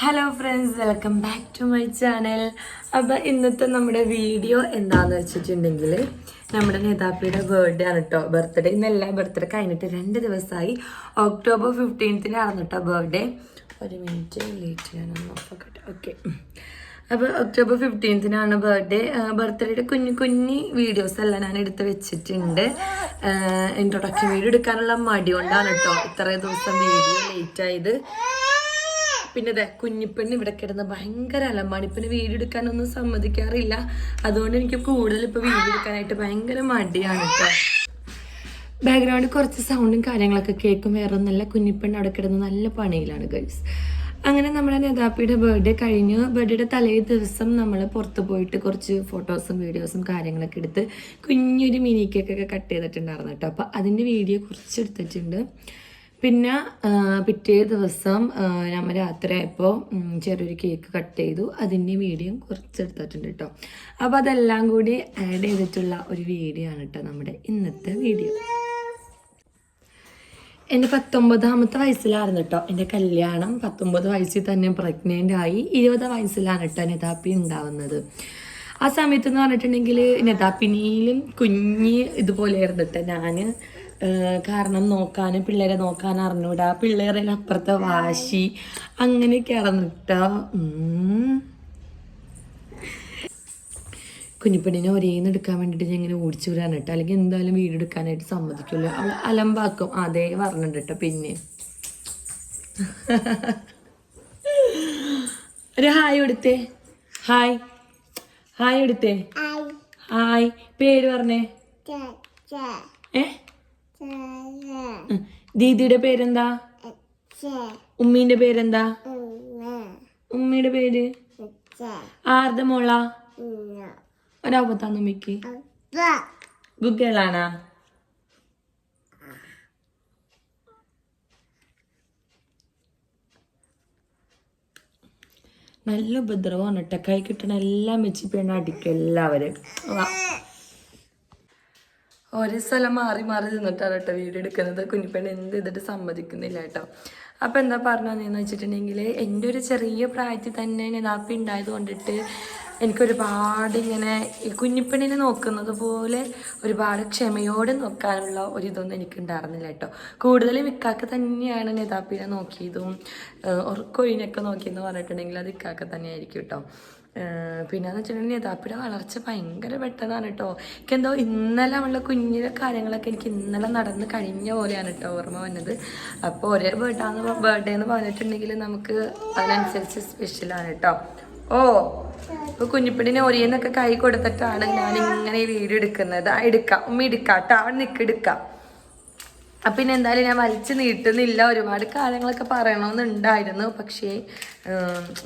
Hello friends welcome back to my channel അപ്പോൾ ഇന്നത്തെ നമ്മുടെ വീഡിയോ എന്താന്ന് വെച്ചിട്ടുണ്ടെങ്കിൽ നമ്മുടെ നേതാപ്പിയുടെ ബർത്ത്ഡേ ആണ് കേട്ടോ ബർത്ത്ഡേ ഇന്നല്ല ബർത്ത്ഡേ കഴിഞ്ഞിട്ട് രണ്ട് ദിവസമായി ഒക്ടോബർ ഫിഫ്റ്റീൻത്തിനാണ് കേട്ടോ ബർത്ത്ഡേ ഒരു മിനിറ്റ് ലേറ്റ് ചെയ്യാനൊന്നും നോക്കട്ടെ. ഓക്കെ അപ്പോൾ ഒക്ടോബർ ഫിഫ്റ്റീൻത്തിനാണ് ബർത്ത്ഡേ ബർത്ത്ഡേയുടെ കുഞ്ഞു കുഞ്ഞി വീഡിയോസ് എല്ലാം ഞാൻ എടുത്ത് വെച്ചിട്ടുണ്ട്. ഇൻട്രൊഡക്ഷൻ വീഡിയോ എടുക്കാനുള്ള മടി കൊണ്ടാണ് കേട്ടോ ഇത്രയും ദിവസം വീഡിയോ ലേറ്റ് ആയത്. പിന്നെ അതെ കുഞ്ഞിപ്പെണ്ണ് ഇവിടെ കിടന്ന് ഭയങ്കര അലമ്പാണ്. ഇപ്പം വീഡിയോ എടുക്കാനൊന്നും സമ്മതിക്കാറില്ല. അതുകൊണ്ട് എനിക്ക് കൂടുതൽ ഇപ്പോൾ വീഡിയോ എടുക്കാനായിട്ട് ഭയങ്കര മടിയാണ് കേട്ടോ ബാക്ക്ഗ്രൗണ്ട് കുറച്ച് സൗണ്ടും കാര്യങ്ങളൊക്കെ കേൾക്കും. വേറെ നല്ല കുഞ്ഞിപ്പെണ്ണ് അവിടെ കിടന്ന് നല്ല പണിയിലാണ് ഗൈസ് അങ്ങനെ നമ്മുടെ നേതാപ്പിയുടെ ബർത്ത്ഡേ കഴിഞ്ഞു. ബർത്ത്ഡേയുടെ തലേ ദിവസം നമ്മൾ പുറത്ത് പോയിട്ട് കുറച്ച് ഫോട്ടോസും വീഡിയോസും കാര്യങ്ങളൊക്കെ എടുത്ത് കുഞ്ഞൊരു മിനി കേക്കൊക്കെ കട്ട് ചെയ്തിട്ടുണ്ടായിരുന്നു കേട്ടോ അപ്പോൾ അതിന്റെ വീഡിയോ കുറച്ച് എടുത്തിട്ടുണ്ട്. പിന്നെ പിറ്റേ ദിവസം നമ്മൾ രാത്രിയായപ്പോൾ ചെറിയൊരു കേക്ക് കട്ട് ചെയ്തു. അതിന്റെ വീഡിയോ കുറച്ച് എടുത്തിട്ടുണ്ട് കേട്ടോ അപ്പോൾ അതെല്ലാം കൂടി ആഡ് ചെയ്തിട്ടുള്ള ഒരു വീഡിയോ ആണ് കേട്ടോ നമ്മുടെ ഇന്നത്തെ വീഡിയോ. എന്റെ പത്തൊമ്പതാമത്തെ വയസ്സിലായിരുന്നു കേട്ടോ എന്റെ കല്യാണം. പത്തൊമ്പത് വയസ്സിൽ തന്നെ പ്രഗ്നന്റ് ആയി. ഇരുപത് വയസ്സിലാണ് കേട്ടോ നെതാപ്പി ഉണ്ടാവുന്നത്. ആ സമയത്ത് എന്ന് പറഞ്ഞിട്ടുണ്ടെങ്കിൽ നെതാപ്പിനിയിലും കുഞ്ഞ് ഇതുപോലെയായിരുന്നു കേട്ടോ ഞാൻ കാരണം നോക്കാനും പിള്ളേരെ നോക്കാൻ അറിഞ്ഞൂടാ. പിള്ളേരെ അപ്പുറത്തെ വാശി. അങ്ങനെയൊക്കെ അറിഞ്ഞിട്ടോ കുഞ്ഞിപ്പെണ്ണിനെ ഒരേന്ന് എടുക്കാൻ വേണ്ടിയിട്ട് ഞാൻ ഇങ്ങനെ ഓടിച്ചു വരാൻ കേട്ടോ. അല്ലെങ്കിൽ എന്തായാലും വീട് എടുക്കാനായിട്ട് സമ്മതിക്കുമല്ലോ അവൾ അലമ്പാക്കും. അതേ പറഞ്ഞിട്ട് കേട്ടോ പിന്നെ. ഒരു ഹായ് എടുത്തേ ഹായ്. ഹായ് എടുത്തേ ഹായ്. പേര് പറഞ്ഞേ. ഏ. ദീദിയുടെ പേരെന്താ? ഉമ്മീന്റെ പേരെന്താ? ഉമ്മയുടെ പേര്? ആരുടെ മോള? ഒരാപത്താന്ന് ഉമ്മയ്ക്ക്. ഗുഗിളാണാ നല്ല ഉപദ്രവമാണ് കേട്ടോ. കൈ കിട്ടണ എല്ലാം വെച്ച് അടിക്കും എല്ലാവരും. ഒരേ സ്ഥലം മാറി മാറി നിന്നിട്ടാണ് കേട്ടോ വീഡിയോ എടുക്കുന്നത്. കുഞ്ഞിപ്പെണ്ണ് എന്ത് ചെയ്തിട്ട് സമ്മതിക്കുന്നില്ല കേട്ടോ. അപ്പം എന്താ പറഞ്ഞതെന്ന് വെച്ചിട്ടുണ്ടെങ്കിൽ എന്റെ ഒരു ചെറിയ പ്രായത്തിൽ തന്നെ നെതാപ്പി ഉണ്ടായത് കൊണ്ടിട്ട് എനിക്കൊരുപാട് ഇങ്ങനെ ഈ കുഞ്ഞിപ്പണിനെ നോക്കുന്നത് പോലെ ഒരുപാട് ക്ഷമയോടെ നോക്കാനുള്ള ഒരിതൊന്നും എനിക്ക് ഉണ്ടായിരുന്നില്ല കേട്ടോ. കൂടുതലും ഇക്കാക്ക് തന്നെയാണ് നിതാപ്പിനെ നോക്കിയതും ഉറക്കൊഴിനൊക്കെ നോക്കിയെന്ന് പറഞ്ഞിട്ടുണ്ടെങ്കിൽ അത് ഇക്കാക്ക് തന്നെയായിരിക്കും കേട്ടോ. പിന്നെന്ന് വെച്ചിട്ടുണ്ടെങ്കിൽ യഥാപ്പിയുടെ വളർച്ച ഭയങ്കര പെട്ടെന്നാണ് കേട്ടോ എനിക്കെന്തോ ഇന്നലെ അവളുടെ കുഞ്ഞിലെ കാര്യങ്ങളൊക്കെ എനിക്ക് ഇന്നലെ നടന്ന് കഴിഞ്ഞ പോലെയാണ് കേട്ടോ ഓർമ്മ വന്നത്. അപ്പോൾ ഒരേ ബേർഡാന്ന് ബർത്ത്ഡേ എന്ന് പറഞ്ഞിട്ടുണ്ടെങ്കിൽ നമുക്ക് അതിനനുസരിച്ച് സ്പെഷ്യലാണ് കേട്ടോ ഓ ഇപ്പൊ കുഞ്ഞിപ്പിടിനെ ഒരേന്നൊക്കെ കൈ കൊടുത്തിട്ടാണ് ഞാൻ ഇങ്ങനെ ഈ വീഡിയോ എടുക്കുന്നത്. ആ എടുക്കാം. ഉമ്മ എടുക്കാം കേട്ടോ അവൻ നിൽക്ക് എടുക്കാം. അപ്പം പിന്നെ എന്തായാലും ഞാൻ വലിച്ചു നീട്ടുന്നില്ല. ഒരുപാട് കാര്യങ്ങളൊക്കെ പറയണമെന്നുണ്ടായിരുന്നു. പക്ഷേ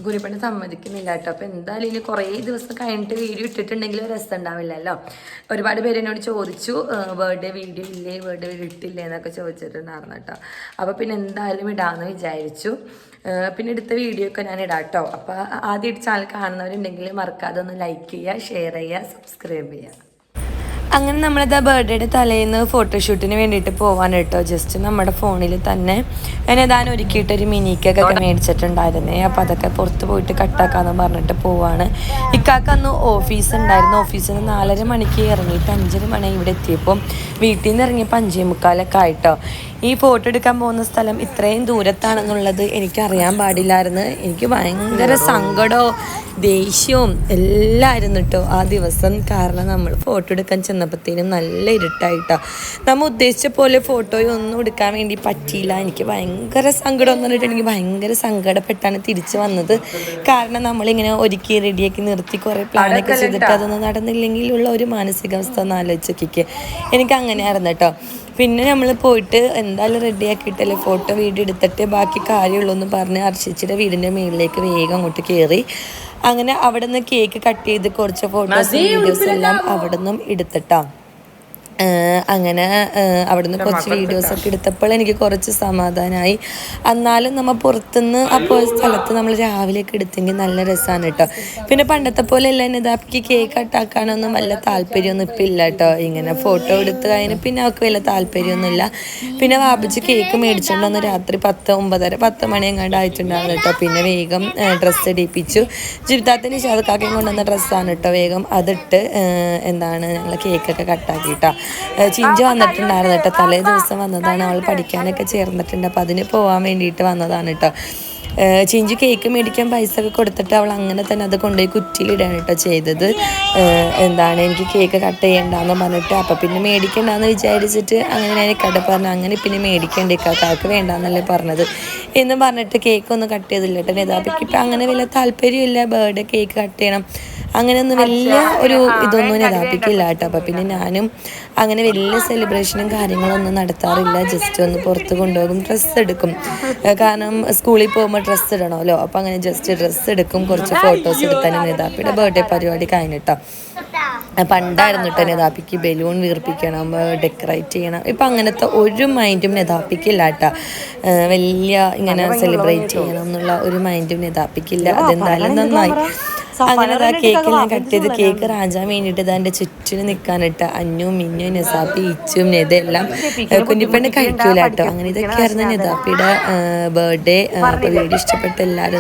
ഗുരുപ്പണി സമ്മതിക്കുന്നില്ല കേട്ടോ. അപ്പം എന്തായാലും ഇനി കുറേ ദിവസം കഴിഞ്ഞിട്ട് വീഡിയോ ഇട്ടിട്ടുണ്ടെങ്കിൽ രസം ഉണ്ടാവില്ലല്ലോ ഒരുപാട് പേര് എന്നോട് ചോദിച്ചു ബർത്ത്ഡേ വീഡിയോ ഇല്ലേ ബർത്ത്ഡേ വീഡിയോ ഇട്ടില്ലേ എന്നൊക്കെ ചോദിച്ചിട്ടുണ്ടായിരുന്നു കേട്ടോ. അപ്പോൾ പിന്നെ എന്തായാലും ഇടാമെന്ന് വിചാരിച്ചു. പിന്നെ എടുത്ത വീഡിയോ ഒക്കെ ഞാൻ ഇടാം കേട്ടോ. അപ്പോൾ ആദ്യമായിട്ട് ചാനൽ കാണുന്നവരുണ്ടെങ്കിൽ മറക്കാതെ ഒന്ന് ലൈക്ക് ചെയ്യുക ഷെയർ ചെയ്യുക സബ്സ്ക്രൈബ് ചെയ്യുക. അങ്ങനെ നമ്മളത് ആ ബർത്ത്ഡേയുടെ തലേന്ന് ഫോട്ടോഷൂട്ടിന് വേണ്ടിയിട്ട് പോവാൻ കേട്ടോ. ജസ്റ്റ് നമ്മുടെ ഫോണിൽ തന്നെ. ഞാൻ ഏതാനും ഒരുക്കിയിട്ട് ഒരു മിനിക്കൊക്കെ മേടിച്ചിട്ടുണ്ടായിരുന്നേ. അപ്പോൾ അതൊക്കെ പുറത്ത് പോയിട്ട് കട്ടാക്കാന്ന് പറഞ്ഞിട്ട് പോവാണ്. ഇക്കാക്ക് അന്ന് ഓഫീസ് ഉണ്ടായിരുന്നു. ഓഫീസിൽ നിന്ന് നാലര മണിക്ക് ഇറങ്ങിയിട്ട് അഞ്ചര മണി ഇവിടെ എത്തിയപ്പോൾ വീട്ടിൽ നിന്ന് ഇറങ്ങിയപ്പോൾ അഞ്ചേ മുക്കാലൊക്കെ ആയിട്ടോ. ഈ ഫോട്ടോ എടുക്കാൻ പോകുന്ന സ്ഥലം ഇത്രയും ദൂരത്താണെന്നുള്ളത് എനിക്കറിയാൻ പാടില്ലായിരുന്നു. എനിക്ക് ഭയങ്കര സങ്കടവും ദേഷ്യവും എല്ലായിരുന്നു കേട്ടോ. ആ ദിവസം കാരണം നമ്മൾ ഫോട്ടോ എടുക്കാൻ ചെന്നപ്പോഴത്തേനും നല്ല ഇരുട്ടായിട്ടോ. നമ്മൾ ഉദ്ദേശിച്ച പോലെ ഫോട്ടോയും ഒന്നും എടുക്കാൻ വേണ്ടി പറ്റിയില്ല. എനിക്ക് ഭയങ്കര സങ്കടം എന്ന് എനിക്ക് ഭയങ്കര സങ്കടപ്പെട്ടാണ് തിരിച്ചു വന്നത്. കാരണം നമ്മളിങ്ങനെ ഒരുക്കി റെഡിയാക്കി നിർത്തി കുറേ പ്ലാനൊക്കെ ചെയ്തിട്ട് അതൊന്നും നടന്നില്ലെങ്കിലുള്ള ഒരു മാനസികാവസ്ഥ ഒന്ന് ആലോചിച്ച് നോക്കിക്കേ എനിക്ക് അങ്ങനെയായിരുന്നു കേട്ടോ. പിന്നെ നമ്മൾ പോയിട്ട് എന്തായാലും റെഡി ആക്കിയിട്ടല്ലേ ഫോട്ടോ വീഡിയോ എടുത്തിട്ട് ബാക്കി കാര്യമുള്ളൂ എന്ന് പറഞ്ഞ് ഹർഷിച്ചിയുടെ വീടിന്റെ മുകളിലേക്ക് വേഗം അങ്ങോട്ട് കയറി അങ്ങനെ അവിടെ നിന്ന് കേക്ക് കട്ട് ചെയ്ത് കുറച്ച് ഫോട്ടോസ് വീഡിയോസ് എല്ലാം അവിടെ നിന്നും എടുത്തിട്ടാ. ഏഹ് അങ്ങനെ അവിടുന്ന് കുറച്ച് വീഡിയോസ് ഒക്കെ എടുത്തപ്പോൾ എനിക്ക് കുറച്ച് സമാധാനമായി എന്നാലും നമ്മൾ പുറത്തുനിന്ന് അപ്പോൾ സ്ഥലത്ത് നമ്മൾ രാവിലെയൊക്കെ എടുത്തെങ്കിൽ നല്ല രസമാണ് കേട്ടോ. പിന്നെ പണ്ടത്തെ പോലെ അല്ല നിതാപ്പിക്ക് കേക്ക് കട്ടാക്കാനൊന്നും വല്ല താല്പര്യമൊന്നും ഇപ്പം ഇല്ല കേട്ടോ. ഇങ്ങനെ ഫോട്ടോ എടുത്ത് കഴിഞ്ഞ് പിന്നെ അവൾക്ക് വലിയ താല്പര്യമൊന്നുമില്ല പിന്നെ വാപ്പിച്ച് കേക്ക് മേടിച്ചുകൊണ്ടൊന്ന് രാത്രി പത്ത് ഒമ്പതര പത്ത് മണി എങ്ങാണ്ട് ആയിട്ടുണ്ടായിരുന്നു കേട്ടോ. പിന്നെ വേഗം ഡ്രസ്സ് ഇടിപ്പിച്ചു. ജീവിതത്തിന് ഷാദക്കാക്കയും കൊണ്ടുവന്ന ഡ്രസ്സാണ് കേട്ടോ വേഗം അതിട്ട് എന്താണ് ഞങ്ങൾ കേക്കൊക്കെ കട്ടാക്കിയിട്ടാ ചിഞ്ച വന്നിട്ടുണ്ടായിരുന്നു കേട്ടോ. തലേ ദിവസം വന്നതാണ് അവൾ പഠിക്കാനൊക്കെ ചേർന്നിട്ടുണ്ട്. അപ്പം അതിന് പോകാൻ വേണ്ടിയിട്ട് വന്നതാണ് കേട്ടോ. ചിഞ്ചു കേക്ക് മേടിക്കാൻ പൈസ ഒക്കെ കൊടുത്തിട്ട് അവൾ അങ്ങനെ തന്നെ അത് കൊണ്ടുപോയി കുറ്റിയിലിടാണ് കേട്ടോ ചെയ്തത്. എന്താണ് എനിക്ക് കേക്ക് കട്ട് ചെയ്യണ്ടെന്ന് പറഞ്ഞിട്ട് അപ്പം പിന്നെ മേടിക്കണ്ടെന്ന് വിചാരിച്ചിട്ട് അങ്ങനെ ഞാൻ കട പറഞ്ഞു അങ്ങനെ പിന്നെ മേടിക്കണ്ടേ കാക്കാക്ക് വേണ്ടെന്നല്ലേ പറഞ്ഞത്? എന്ന് പറഞ്ഞിട്ട് കേക്ക് ഒന്നും കട്ട് ചെയ്തില്ല കേട്ടോ. ഇപ്പം അങ്ങനെ വലിയ താല്പര്യമില്ല ബർത്ത്ഡേ കേക്ക് കട്ട് ചെയ്യണം. അങ്ങനെയൊന്നും വലിയ ഒരു ഇതൊന്നും നേതാപ്പിക്കില്ല കേട്ടോ. അപ്പം പിന്നെ ഞാനും അങ്ങനെ വലിയ സെലിബ്രേഷനും കാര്യങ്ങളൊന്നും നടത്താറില്ല. ജസ്റ്റ് ഒന്ന് പുറത്ത് കൊണ്ടുപോകും ഡ്രസ്സ് എടുക്കും. കാരണം സ്കൂളിൽ പോകുമ്പോൾ ഡ്രസ്സ് ഇടണമല്ലോ. അപ്പം അങ്ങനെ ജസ്റ്റ് ഡ്രസ്സ് എടുക്കും കുറച്ച് ഫോട്ടോസ് എടുത്താലും നേതാപ്പിയുടെ ബർത്ത്ഡേ പരിപാടി കഴിഞ്ഞിട്ടോ പണ്ടായിരുന്നു കേട്ടോ നെതാപ്പിക്ക് ബലൂൺ വീർപ്പിക്കണം ഡെക്കറേറ്റ് ചെയ്യണം. ഇപ്പം അങ്ങനത്തെ ഒരു മൈൻഡും നെതാപ്പിക്കില്ല കേട്ടോ വലിയ ഇങ്ങനെ സെലിബ്രേറ്റ് ചെയ്യണം എന്നുള്ള ഒരു മൈൻഡും നെതാപ്പിക്കില്ല അതെന്തായാലും നന്നായി. അങ്ങനെ ആ ഞാൻ കട്ട് ചെയ്ത് കേക്ക് റാഞ്ചാൻ വേണ്ടിയിട്ട് ഇതാ ചുറ്റിന് നിൽക്കാനിട്ട് അന്നും മിന്നും നെസാപ്പി ഇച്ചും ഇതെല്ലാം കുഞ്ഞിപ്പെണ്ണ് കഴിക്കൂല കേട്ടോ അങ്ങനെ ഇതൊക്കെയായിരുന്നു നെതാപ്പിയുടെ ബർത്ത്ഡേ വീട് വീഡിയോ ഇഷ്ടപ്പെട്ട എല്ലാവരും